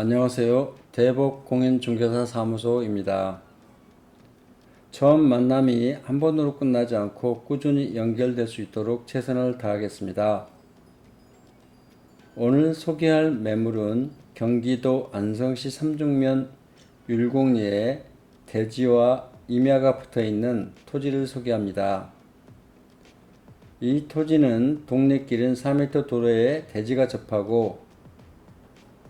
안녕하세요. 대복 공인중개사 사무소입니다. 처음 만남이 한 번으로 끝나지 않고 꾸준히 연결될 수 있도록 최선을 다하겠습니다. 오늘 소개할 매물은 경기도 안성시 삼중면 율곡리에 대지와 임야가 붙어 있는 토지를 소개합니다. 이 토지는 동네길은 4m 도로에 대지가 접하고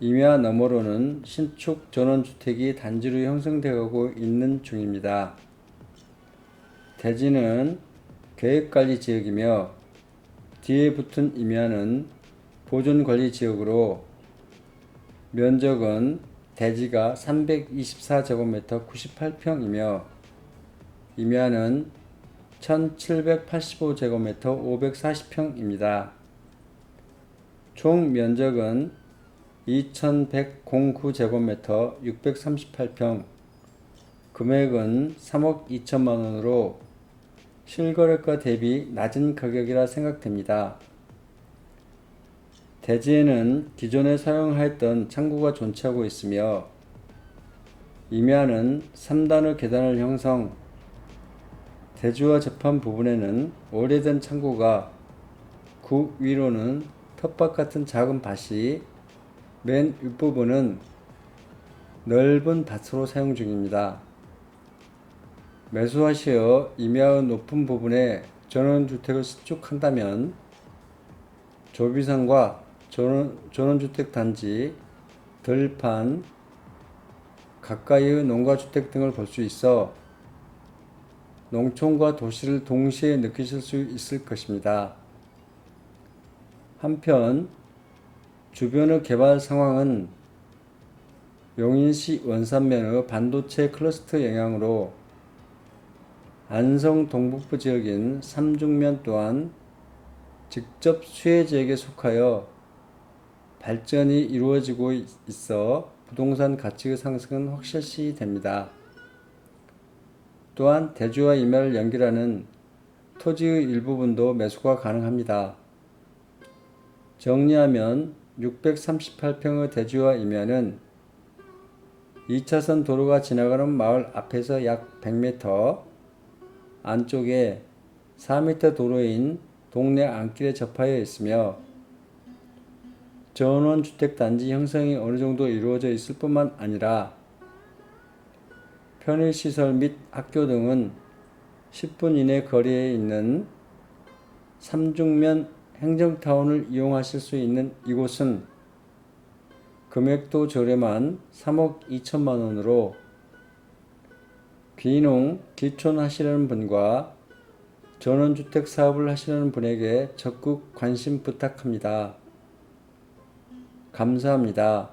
임야 너머로는 신축 전원주택이 단지로 형성되고 있는 중입니다. 대지는 계획관리 지역이며 뒤에 붙은 임야는 보존관리 지역으로 면적은 대지가 324제곱미터 98평이며 임야는 1785제곱미터 540평입니다. 총 면적은 2109제곱미터 638평 금액은 3억 2천만 원으로 실거래가 대비 낮은 가격이라 생각됩니다. 대지에는 기존에 사용하였던 창고가 존치하고 있으며 임야는 3단의 계단을 형성 대지와 접한 부분에는 오래된 창고가 그 위로는 텃밭 같은 작은 밭이 맨 윗부분은 넓은 밭으로 사용 중입니다. 매수하시어 임야의 높은 부분에 전원주택을 신축한다면 조비상과 전원, 전원주택 단지, 들판, 가까이의 농가주택 등을 볼 수 있어 농촌과 도시를 동시에 느끼실 수 있을 것입니다. 한편 주변의 개발 상황은 용인시 원산면의 반도체 클러스터 영향으로 안성 동북부 지역인 삼중면 또한 직접 수혜 지역에 속하여 발전이 이루어지고 있어 부동산 가치의 상승은 확실시 됩니다. 또한 대주와 임야를 연결하는 토지의 일부분도 매수가 가능합니다. 정리하면 638평의 대지와 임야는 2차선 도로가 지나가는 마을 앞에서 약 100m, 안쪽에 4m 도로인 동네 안길에 접하여 있으며 전원주택 단지 형성이 어느 정도 이루어져 있을 뿐만 아니라 편의시설 및 학교 등은 10분 이내 거리에 있는 삼중면 행정타운을 이용하실 수 있는 이곳은 금액도 저렴한 3억 2천만 원으로 귀농, 기촌 하시려는 분과 전원주택 사업을 하시려는 분에게 적극 관심 부탁합니다. 감사합니다.